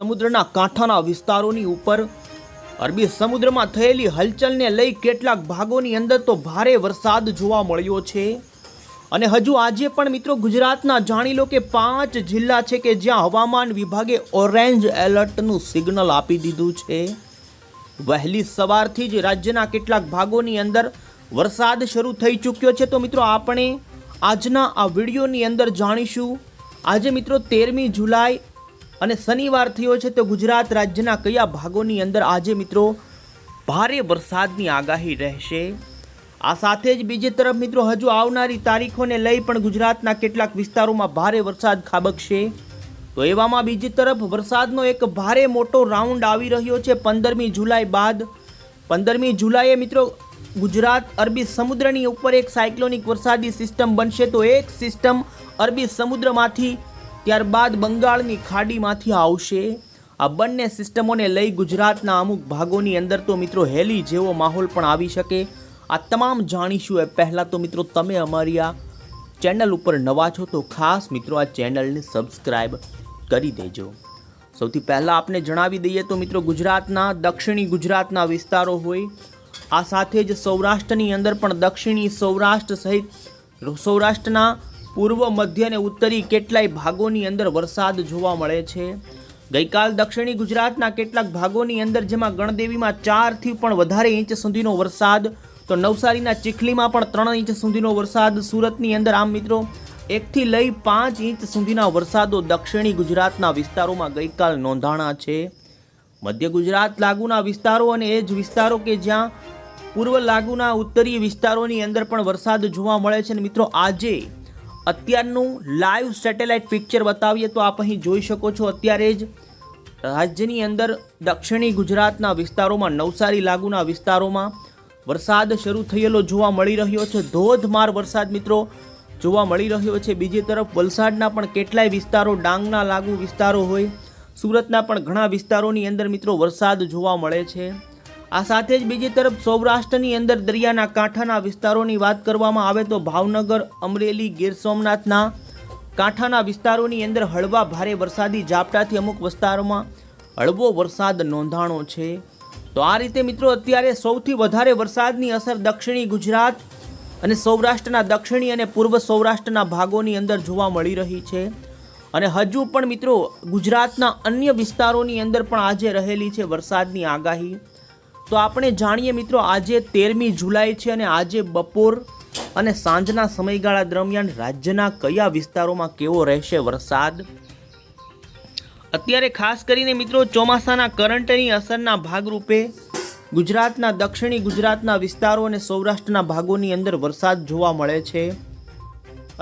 સમુદ્રના કાંઠાના વિસ્તારોની ઉપર. અરબી સમુદ્રમાં થયેલી હલચલને લઈ કેટલાક ભાગોની અંદર તો ભારે વરસાદ જોવા મળ્યો છે. અને હજુ આજે પણ મિત્રો ગુજરાતના જાણી લો કે પાંચ જિલ્લા છે કે જ્યાં હવામાન વિભાગે ઓરેન્જ એલર્ટનું સિગ્નલ આપી દીધું છે. વહેલી સવારથી જ રાજ્યના કેટલાક ભાગોની અંદર વરસાદ શરૂ થઈ ચૂક્યો છે. તો મિત્રો આપણે આજના આ વિડીયોની અંદર જાણીશું. આજે મિત્રો તેરમી જુલાઈ અને શનિવાર થયો છે તો ગુજરાત રાજ્યના કયા ભાગોની અંદર આજે મિત્રો ભારે વરસાદની આગાહી રહેશે? આ સાથે જ બીજી તરફ મિત્રો, હજુ આવનારી તારીખોને લઈ પણ ગુજરાતના કેટલાક વિસ્તારોમાં ભારે વરસાદ ખાબકશે. તો એવામાં બીજી તરફ વરસાદનો એક ભારે મોટો રાઉન્ડ આવી રહ્યો છે પંદરમી જુલાઈ બાદ. પંદરમી જુલાઈએ મિત્રો, ગુજરાત અરબી સમુદ્રની ઉપર એક સાયક્લોનિક વરસાદી સિસ્ટમ બનશે તો એક સિસ્ટમ અરબી સમુદ્રમાંથી ત્યારબાદ બંગાળની ખાડીમાંથી આવશે. આ બંને સિસ્ટમોને લઈ ગુજરાતના અમુક ભાગોની અંદર તો મિત્રો હેલી જેવો માહોલ પણ આવી શકે. આ તમામ જાણીશું એ પહેલાં તો મિત્રો તમે અમારી આ ચેનલ ઉપર નવા છો તો ખાસ મિત્રો આ ચેનલને સબસ્ક્રાઈબ કરી દેજો. સૌથી પહેલાં આપને જણાવી દઈએ તો મિત્રો ગુજરાતના, દક્ષિણી ગુજરાતના વિસ્તારો હોય. આ સાથે જ સૌરાષ્ટ્રની અંદર પણ દક્ષિણી સૌરાષ્ટ્ર સહિત સૌરાષ્ટ્રના પૂર્વ, મધ્ય અને ઉત્તરી કેટલાય ભાગોની અંદર વરસાદ જોવા મળે છે. ગઈકાલ દક્ષિણી ગુજરાતના કેટલાક ભાગોની અંદર, જેમાં ગણદેવીમાં ચારથી પણ વધારે ઇંચ સુધીનો વરસાદ, તો નવસારીના ચીખલીમાં પણ ત્રણ ઇંચ સુધીનો વરસાદ, સુરતની અંદર આમ મિત્રો એકથી લઈ પાંચ ઇંચ સુધીના વરસાદો દક્ષિણી ગુજરાતના વિસ્તારોમાં ગઈકાલ નોંધાણા છે. મધ્ય ગુજરાત લાગુના વિસ્તારો અને એ જ વિસ્તારો કે જ્યાં પૂર્વ લાગુના ઉત્તરીય વિસ્તારોની અંદર પણ વરસાદ જોવા મળે છે. અને મિત્રો, આજે અત્યારનું લાઈવ સેટેલાઇટ પિક્ચર બતાવીએ તો આપ અહીં જોઈ શકો છો અત્યારે જ રાજ્યની અંદર દક્ષિણી ગુજરાતના વિસ્તારોમાં, નવસારી લાગુના વિસ્તારોમાં વરસાદ શરૂ થયેલો જોવા મળી રહ્યો છે. ધોધમાર વરસાદ મિત્રો જોવા મળી રહ્યો છે. બીજી તરફ વલસાડના પણ કેટલાય વિસ્તારો, ડાંગના લાગુ વિસ્તારો હોય, સુરતના પણ ઘણા વિસ્તારોની અંદર મિત્રો વરસાદ જોવા મળે છે. આ સાથે જ બીજી તરફ સૌરાષ્ટ્રની અંદર દરિયાના કાંઠાના વિસ્તારોની વાત કરવામાં આવે તો ભાવનગર, અમરેલી, ગીર સોમનાથના કાંઠાના વિસ્તારોની અંદર હળવા ભારે વરસાદી ઝાપટાથી અમુક વિસ્તારોમાં હળવો વરસાદ નોંધાણો છે. તો આ રીતે મિત્રો અત્યારે સૌથી વધારે વરસાદની અસર દક્ષિણી ગુજરાત અને સૌરાષ્ટ્રના દક્ષિણી અને પૂર્વ સૌરાષ્ટ્રના ભાગોની અંદર જોવા મળી રહી છે. અને હજુ પણ મિત્રો ગુજરાતના અન્ય વિસ્તારોની અંદર પણ આજે રહેલી છે વરસાદની આગાહી. તો આપણે જાણીએ મિત્રો, આજે તેરમી જુલાઈ છે અને આજે બપોર અને સાંજના સમયગાળા દરમિયાન રાજ્યના કયા વિસ્તારોમાં કેવો રહેશે વરસાદ? અત્યારે ખાસ કરીને મિત્રો, ચોમાસાના કરંટની અસરના ભાગરૂપે ગુજરાતના, દક્ષિણી ગુજરાતના વિસ્તારો અને સૌરાષ્ટ્રના ભાગોની અંદર વરસાદ જોવા મળે છે.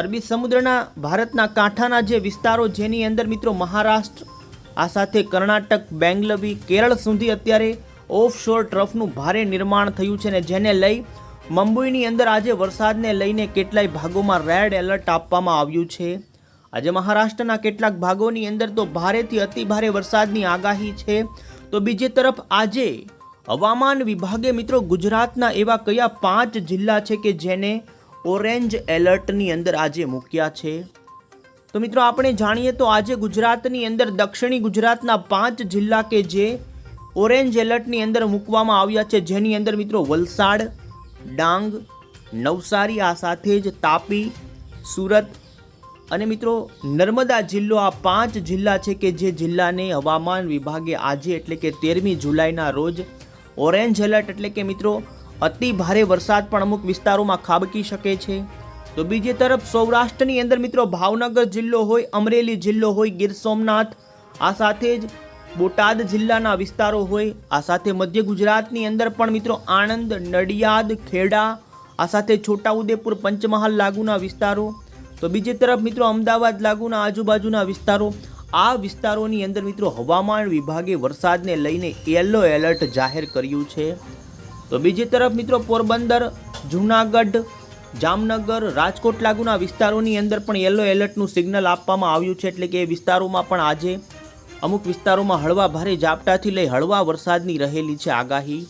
અરબી સમુદ્રના, ભારતના કાંઠાના જે વિસ્તારો, જેની અંદર મિત્રો મહારાષ્ટ્ર, આ સાથે કર્ણાટક, બેંગલવી, કેરળ સુધી અત્યારે ઓફશોર ટ્રફનું ભારે નિર્માણ થયું છે ને જેને લઈ મુંબઈની અંદર આજે વરસાદને લઈને કેટલાય ભાગોમાં રેડ એલર્ટ આપવામાં આવ્યું છે. આજે મહારાષ્ટ્રના કેટલાક ભાગોની અંદર તો ભારેથી અતિ ભારે વરસાદની આગાહી છે. તો બીજી તરફ આજે હવામાન વિભાગે મિત્રો ગુજરાતના એવા કયા પાંચ જિલ્લા છે કે જેને ઓરેન્જ એલર્ટની અંદર આજે મૂક્યા છે? તો મિત્રો આપણે જાણીએ તો આજે ગુજરાતની અંદર દક્ષિણી ગુજરાતના પાંચ જિલ્લા કે જે ઓરેન્જ એલર્ટની અંદર મૂકવામાં આવ્યા છે. જેની અંદર મિત્રો વલસાડ, ડાંગ, નવસારી, આ સાથે જ તાપી, સુરત અને મિત્રો નર્મદા જિલ્લો આ પાંચ જિલ્લા છે કે જે જિલ્લાને હવામાન વિભાગે આજે એટલે કે તેરમી જુલાઈના રોજ ઓરેન્જ એલર્ટ એટલે કે મિત્રો અતિ ભારે વરસાદ પણ અમુક વિસ્તારોમાં ખાબકી શકે છે. તો બીજી તરફ સૌરાષ્ટ્રની અંદર મિત્રો ભાવનગર જિલ્લો હોય, અમરેલી જિલ્લો હોય, ગીર સોમનાથ, આ સાથે જ બોટાદ જિલ્લાના વિસ્તારો હોય. આ સાથે મધ્ય ગુજરાતની અંદર પણ મિત્રો આણંદ, નડિયાદ, ખેડા, આ સાથે છોટાઉદેપુર, પંચમહાલ લાગુના વિસ્તારો. તો બીજી તરફ મિત્રો અમદાવાદ લાગુના આજુબાજુના વિસ્તારો. આ વિસ્તારોની અંદર મિત્રો હવામાન વિભાગે વરસાદને લઈને યલો એલર્ટ જાહેર કર્યું છે. તો બીજી તરફ મિત્રો પોરબંદર, જૂનાગઢ, જામનગર, રાજકોટ લાગુના વિસ્તારોની અંદર પણ યલો એલર્ટનું સિગ્નલ આપવામાં આવ્યું છે. એટલે કે એ વિસ્તારોમાં પણ આજે અમુક વિસ્તારોમાં હળવા ભારે ઝાપટાથી લઈ હળવા વરસાદની રહેલી છે આગાહી.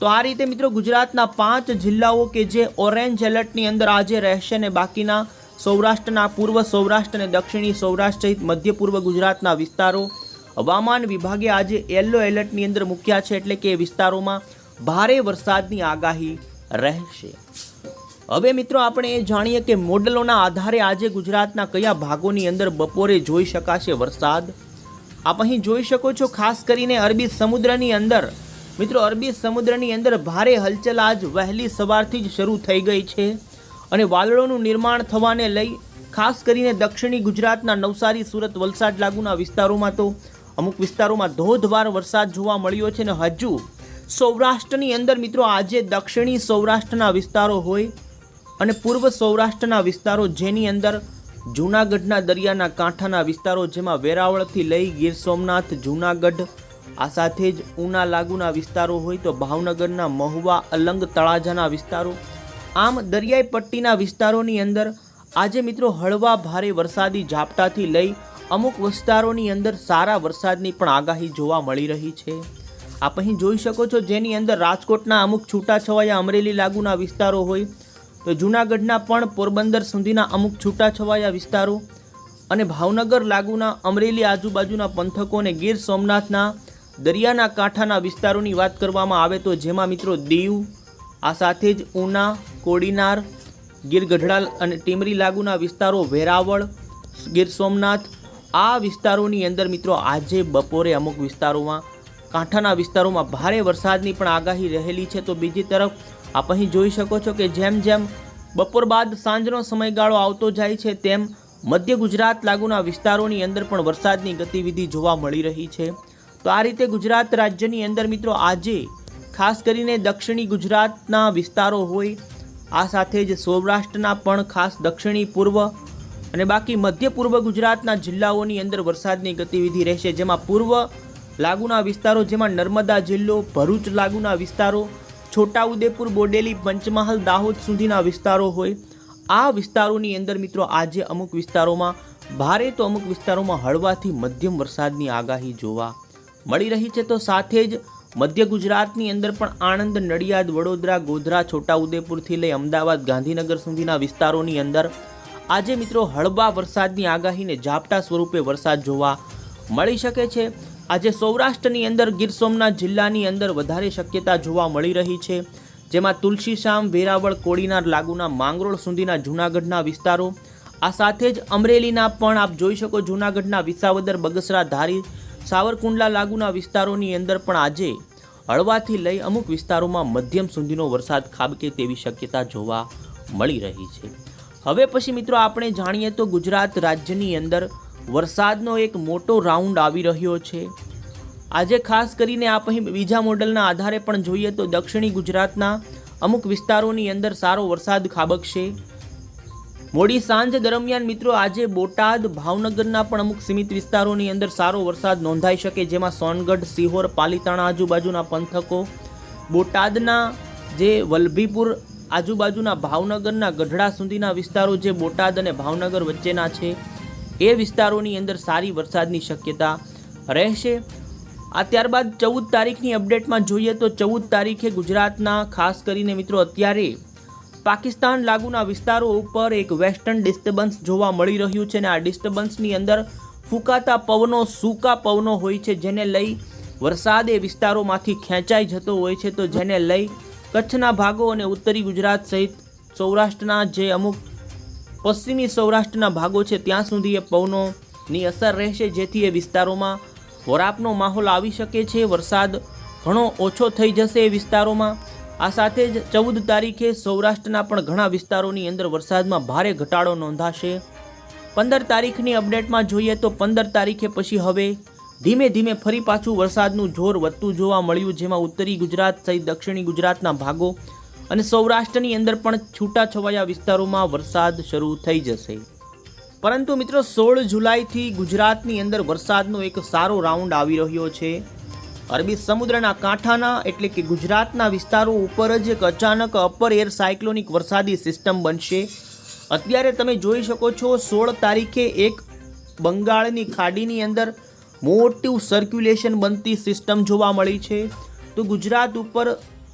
તો આ રીતે મિત્રો ગુજરાતના પાંચ જિલ્લાઓ કે જે ઓરેન્જ એલર્ટની અંદર આજે રહેશે ને બાકીના સૌરાષ્ટ્રના પૂર્વ સૌરાષ્ટ્ર અને દક્ષિણી સૌરાષ્ટ્ર સહિત મધ્ય પૂર્વ ગુજરાતના વિસ્તારો, હવામાન વિભાગે આજે યલો એલર્ટની અંદર મૂક્યા છે એટલે કે વિસ્તારોમાં ભારે વરસાદની આગાહી રહેશે. હવે મિત્રો આપણે એ જાણીએ કે મોડલોના આધારે આજે ગુજરાતના કયા ભાગોની અંદર બપોરે જોઈ શકાશે વરસાદ. આપ અહીં જોઈ શકો છો, ખાસ કરીને અરબી સમુદ્રની અંદર. મિત્રો, અરબી સમુદ્રની અંદર ભારે હલચલ આજ વહેલી સવારથી જ શરૂ થઈ ગઈ છે અને વાદળોનું નિર્માણ થવાને લઈ, ખાસ કરીને દક્ષિણી ગુજરાતના નવસારી, સુરત, વલસાડ લાગુના વિસ્તારોમાં તો અમુક વિસ્તારોમાં ધોધવાર વરસાદ જોવા મળ્યો છે અને હજુ સૌરાષ્ટ્રની અંદર મિત્રો, આજે દક્ષિણી સૌરાષ્ટ્રના વિસ્તારો હોય અને પૂર્વ સૌરાષ્ટ્રના વિસ્તારો જેની અંદર જૂનાગઢના દરિયાના કાંઠાના વિસ્તારો જેમાં વેરાવળથી લઈ ગીર સોમનાથ, જૂનાગઢ, આ સાથે જ ઉના લાગુના વિસ્તારો હોય તો ભાવનગરના મહુવા, અલંગ તળાજાના વિસ્તારો. આમ દરિયાઈ પટ્ટીના વિસ્તારોની અંદર આજે મિત્રો હળવા ભારે વરસાદી ઝાપટાથી લઈ અમુક વિસ્તારોની અંદર સારા વરસાદની પણ આગાહી જોવા મળી રહી છે. આપ અહીં જોઈ શકો છો જેની અંદર રાજકોટના અમુક છૂટાછવાયા અમરેલી લાગુના વિસ્તારો હોય તો જૂનાગઢના પણ પોરબંદર સુધીના અમુક છૂટાછવાયા વિસ્તારો અને ભાવનગર લાગુના અમરેલી આજુબાજુના પંથકો અને ગીર સોમનાથના દરિયાના કાંઠાના વિસ્તારોની વાત કરવામાં આવે તો જેમાં મિત્રો દીવ, આ સાથે જ ઉના, કોડીનાર, ગીર ગઢડા અને ટીમરી લાગુના વિસ્તારો વેરાવળ, ગીર સોમનાથ, આ વિસ્તારોની અંદર મિત્રો આજે બપોરે અમુક વિસ્તારોમાં, કાંઠાના વિસ્તારોમાં ભારે વરસાદની પણ આગાહી રહેલી છે. તો બીજી તરફ આપ અહીં જોઈ શકો છો કે જેમ જેમ બપોર બાદ સાંજનો સમયગાળો આવતો જાય છે, તેમ મધ્ય ગુજરાત લાગુના વિસ્તારોની અંદર પણ વરસાદની ગતિવિધિ જોવા મળી રહી છે. તો આ રીતે ગુજરાત રાજ્યની અંદર મિત્રો આજે ખાસ કરીને દક્ષિણી ગુજરાતના વિસ્તારો હોય, આ સાથે જ સૌરાષ્ટ્રના પણ ખાસ દક્ષિણી પૂર્વ અને બાકી મધ્ય પૂર્વ ગુજરાતના જિલ્લાઓની અંદર વરસાદની ગતિવિધિ રહેશે. જેમાં પૂર્વ લાગુના વિસ્તારો, જેમાં નર્મદા જિલ્લો, ભરૂચ લાગુના વિસ્તારો છોટાઉદેપુર બોડેલી પંચમહાલ દાહોદ સુધીના વિસ્તારો હોય. આ વિસ્તારોની અંદર મિત્રો આજે અમુક વિસ્તારોમાં ભારે તો અમુક વિસ્તારોમાં હળવાથી મધ્યમ વરસાદની આગાહી જોવા મળી રહી છે. તો સાથે જ મધ્ય ગુજરાતની અંદર પણ આણંદ, નડિયાદ, વડોદરા, ગોધરા, છોટાઉદેપુરથી લઈ અમદાવાદ, ગાંધીનગર સુધીના વિસ્તારોની અંદર આજે મિત્રો હળવા વરસાદની આગાહીને ઝાપટા સ્વરૂપે વરસાદ જોવા મળી શકે છે. આજે સૌરાષ્ટ્રની અંદર ગીર સોમનાથ જિલ્લાની અંદર વધારે શક્યતા જોવા મળી રહી છે, જેમાં તુલસીશામ, વેરાવળ, કોડીનાર લાગુના માંગરોળ સુધીના જૂનાગઢના વિસ્તારો, આ સાથે જ અમરેલીના પણ આપ જોઈ શકો જૂનાગઢના વિસાવદર, બગસરા, ધારી, સાવરકુંડલા લાગુના વિસ્તારોની અંદર પણ આજે હળવાથી લઈ અમુક વિસ્તારોમાં મધ્યમ સુધીનો વરસાદ ખાબકે તેવી શક્યતા જોવા મળી રહી છે. હવે પછી મિત્રો આપણે જાણીએ તો ગુજરાત રાજ્યની અંદર વરસાદનો એક મોટો રાઉન્ડ આવી રહ્યો છે. આજે ખાસ કરીને આપ અહીં બીજા મોડલના આધારે પણ જોઈએ તો દક્ષિણી ગુજરાતના અમુક વિસ્તારોની અંદર સારો વરસાદ ખાબકશે. મોડી સાંજ દરમિયાન મિત્રો આજે બોટાદ, ભાવનગરના પણ અમુક સીમિત વિસ્તારોની અંદર સારો વરસાદ નોંધાઈ શકે, જેમાં સોનગઢ, સિહોર, પાલીતાણા આજુબાજુના પંથકો, બોટાદના જે વલભીપુર આજુબાજુના ભાવનગરના ગઢડા સુધીના વિસ્તારો જે બોટાદ અને ભાવનગર વચ્ચેના છે. એ વિસ્તારોની અંદર સારી વરસાદની શક્યતા રહેશે. આ ત્યારબાદ ચૌદ તારીખની અપડેટમાં જોઈએ તો ચૌદ તારીખે ગુજરાતના, ખાસ કરીને મિત્રો અત્યારે, પાકિસ્તાન લાગુના વિસ્તારો ઉપર એક વેસ્ટર્ન ડિસ્ટર્બન્સ જોવા મળી રહ્યું છે અને આ ડિસ્ટર્બન્સની અંદર ફૂંકાતા પવનો, સૂકા પવનો હોય છે, જેને લઈ વરસાદ એ વિસ્તારોમાંથી ખેંચાઈ જતો હોય છે. તો જેને લઈ કચ્છના ભાગો અને ઉત્તરી ગુજરાત સહિત સૌરાષ્ટ્રના જે અમુક પશ્ચિમી સૌરાષ્ટ્રના ભાગો છે, ત્યાં સુધી એ પવનોની અસર રહેશે, જેથી એ વિસ્તારોમાં વરાપનો માહોલ આવી શકે છે, વરસાદ ઘણો ઓછો થઈ જશે એ વિસ્તારોમાં. આ સાથે જ ચૌદ તારીખે સૌરાષ્ટ્રના પણ ઘણા વિસ્તારોની અંદર વરસાદમાં ભારે ઘટાડો નોંધાશે. પંદર તારીખની અપડેટમાં જોઈએ તો પંદર તારીખે પછી હવે ધીમે ધીમે ફરી પાછું વરસાદનું જોર વધતું જોવા મળ્યું, જેમાં ઉત્તરી ગુજરાત સહિત દક્ષિણી ગુજરાતના ભાગો અને સૌરાષ્ટ્રની અંદર પણ છૂટાછવાયા વિસ્તારોમાં વરસાદ શરૂ થઈ જશે. પરંતુ મિત્રો, સોળ જુલાઈથી ગુજરાતની અંદર વરસાદનો એક સારો રાઉન્ડ આવી રહ્યો છે. અરબી સમુદ્રના કાંઠાના, એટલે કે ગુજરાતના વિસ્તારો ઉપર જ એક અચાનક અપર એર સાયક્લોનિક વરસાદી સિસ્ટમ બનશે. અત્યારે તમે જોઈ શકો છો, સોળ તારીખે એક બંગાળની ખાડીની અંદર મોટું સર્ક્યુલેશન બનતી સિસ્ટમ જોવા મળી છે. તો ગુજરાત ઉપર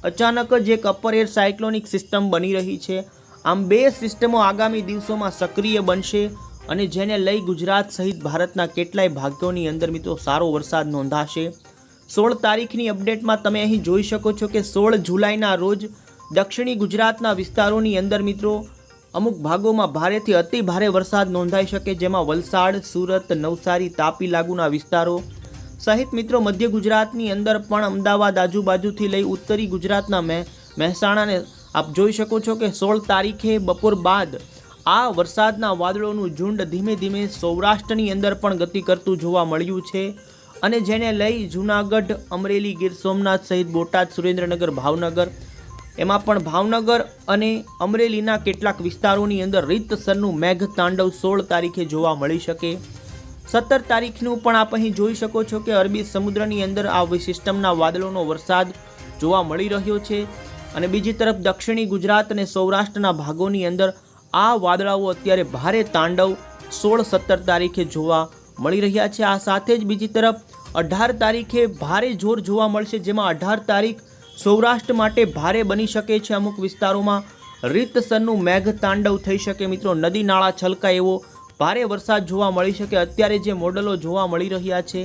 અચાનક જ એક અપર એર સાયક્લોનિક સિસ્ટમ બની રહી છે. આમ બે સિસ્ટમો આગામી દિવસોમાં સક્રિય બનશે અને જેને લઈ ગુજરાત સહિત ભારતના કેટલાય ભાગ્યોની અંદર મિત્રો સારો વરસાદ નોંધાશે. સોળ તારીખની અપડેટમાં તમે અહીં જોઈ શકો છો કે સોળ જુલાઈના રોજ દક્ષિણી ગુજરાતના વિસ્તારોની અંદર મિત્રો અમુક ભાગોમાં ભારેથી અતિ ભારે વરસાદ નોંધાઈ શકે, જેમાં વલસાડ, સુરત, નવસારી, તાપી લાગુના વિસ્તારો સહિત મિત્રો મધ્ય ગુજરાતની અંદર પણ અમદાવાદ આજુબાજુથી લઈ ઉત્તરી ગુજરાતના મેં મહેસાણાને આપ જોઈ શકો છો કે સોળ તારીખે બપોર બાદ આ વરસાદના વાદળોનું ઝુંડ ધીમે ધીમે સૌરાષ્ટ્રની અંદર પણ ગતિ કરતું જોવા મળ્યું છે. અને જેને લઈ જૂનાગઢ, અમરેલી, ગીર સોમનાથ સહિત બોટાદ, સુરેન્દ્રનગર, ભાવનગર એમાં પણ ભાવનગર અને અમરેલીના કેટલાક વિસ્તારોની અંદર રીતસરનું મેઘ તાંડવ સોળ તારીખે જોવા મળી શકે. સત્તર તારીખનું પણ આપ અહીં જોઈ શકો છો કે અરબી સમુદ્રની અંદર આ સિસ્ટમના વાદળોનો વરસાદ જોવા મળી રહ્યો છે. અને બીજી તરફ દક્ષિણી ગુજરાત અને સૌરાષ્ટ્રના ભાગોની અંદર આ વાદળાઓ અત્યારે ભારે તાંડવ સોળ સત્તર તારીખે જોવા મળી રહ્યા છે. આ સાથે જ બીજી તરફ અઢાર તારીખે ભારે જોર જોવા મળશે, જેમાં અઢાર તારીખ સૌરાષ્ટ્ર માટે ભારે બની શકે છે. અમુક વિસ્તારોમાં રીતસરનું મેઘ તાંડવ થઈ શકે. મિત્રો, નદી નાળા છલકાય એવો ભારે વરસાદ જોવા મળી શકે. અત્યારે જે મોડલો જોવા મળી રહ્યા છે,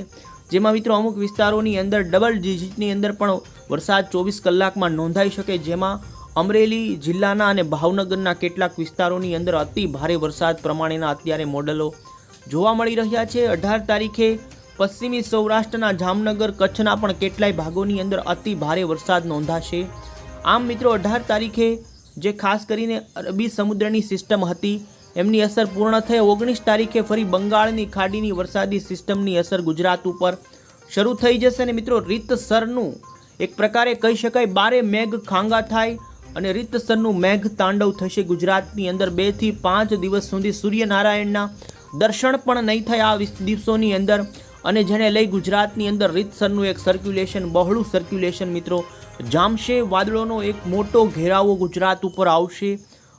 જેમાં મિત્રો અમુક વિસ્તારોની અંદર ડબલ ડિજિટની અંદર પણ વરસાદ ચોવીસ કલાકમાં નોંધાઈ શકે, જેમાં અમરેલી જિલ્લાના અને ભાવનગરના કેટલાક વિસ્તારોની અંદર અતિ ભારે વરસાદ પ્રમાણેના અત્યારે મોડલો જોવા મળી રહ્યા છે. અઢાર તારીખે પશ્ચિમી સૌરાષ્ટ્રના જામનગર, કચ્છના પણ કેટલાય ભાગોની અંદર અતિ ભારે વરસાદ નોંધાશે. આમ મિત્રો, અઢાર તારીખે જે ખાસ કરીને અરબી સમુદ્રની સિસ્ટમ હતી એમની અસર પૂર્ણ થઈ ઓગણીસ તારીખે ફરી બંગાળની ખાડીની વરસાદી સિસ્ટમની અસર ગુજરાત ઉપર શરૂ થઈ જશે અને મિત્રો રીતસરનું એક પ્રકારે કહી શકાય બારે મેઘ ખાંગા થાય અને રીતસરનું મેઘ તાંડવ થશે ગુજરાતની અંદર બેથી પાંચ દિવસ સુધી સૂર્યનારાયણના દર્શન પણ નહીં થાય આ દિવસોની અંદર. અને જેને લઈ ગુજરાતની અંદર રીતસરનું એક સર્ક્યુલેશન બહોળું સર્ક્યુલેશન મિત્રો જામશે. વાદળોનો એક મોટો ઘેરાવો ગુજરાત ઉપર આવશે.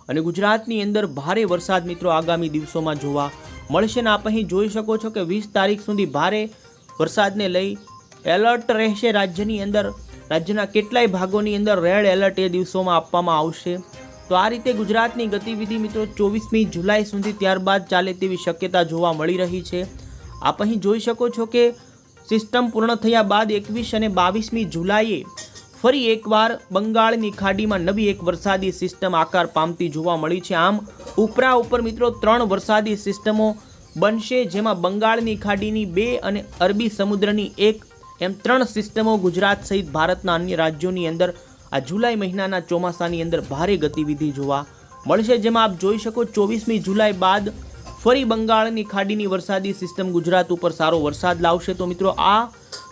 અને ગુજરાતની અંદર ભારે વરસાદ મિત્રો આગામી દિવસોમાં જોવા મળશે ને આપ અહીં જોઈ શકો છો કે વીસ તારીખ સુધી ભારે વરસાદને લઈ એલર્ટ રહેશે રાજ્યની અંદર. રાજ્યના કેટલાય ભાગોની અંદર રેડ એલર્ટ એ દિવસોમાં આપવામાં આવશે. તો આ રીતે ગુજરાતની ગતિવિધિ મિત્રો ચોવીસમી જુલાઈ સુધી ત્યારબાદ ચાલે તેવી શક્યતા જોવા મળી રહી છે. આપ અહીં જોઈ શકો છો કે સિસ્ટમ પૂર્ણ થયા બાદ એકવીસ અને બાવીસમી જુલાઈએ ફરી એકવાર બંગાળની ખાડીમાં નવી એક વરસાદી સિસ્ટમ આકાર પામતી જોવા મળી છે. આમ, ઉપરા ઉપર મિત્રો ત્રણ વરસાદી સિસ્ટમો બનશે, જેમાં બંગાળની ખાડીની બે અને અરબી સમુદ્રની એક. એમ ત્રણ સિસ્ટમો ગુજરાત સહિત ભારતના અન્ય રાજ્યોની અંદર આ જુલાઈ મહિનાના ચોમાસાની અંદર ભારે ગતિવિધિ જોવા મળશે, જેમાં આપ જોઈ શકો ચોવીસમી જુલાઈ બાદ ફરી બંગાળની ખાડીની વરસાદી સિસ્ટમ ગુજરાત ઉપર સારો વરસાદ લાવશે. તો મિત્રો, આ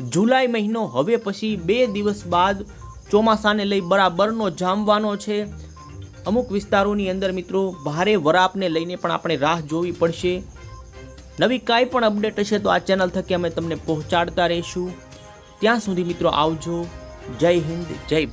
જુલાઈ મહિનો હવે પછી બે દિવસ બાદ ચોમાસાને લઈ બરાબરનો જામવાનો છે. અમુક વિસ્તારોની અંદર મિત્રો, ભારે વરાપને લઈને પણ આપણે રાહ જોવી પડશે. નવી કાંઈ પણ અપડેટ હશે તો આ ચેનલ થકી અમે તમને પહોંચાડતા રહીશું. ત્યાં સુધી મિત્રો આવજો. જય હિન્દ, જય ભારત.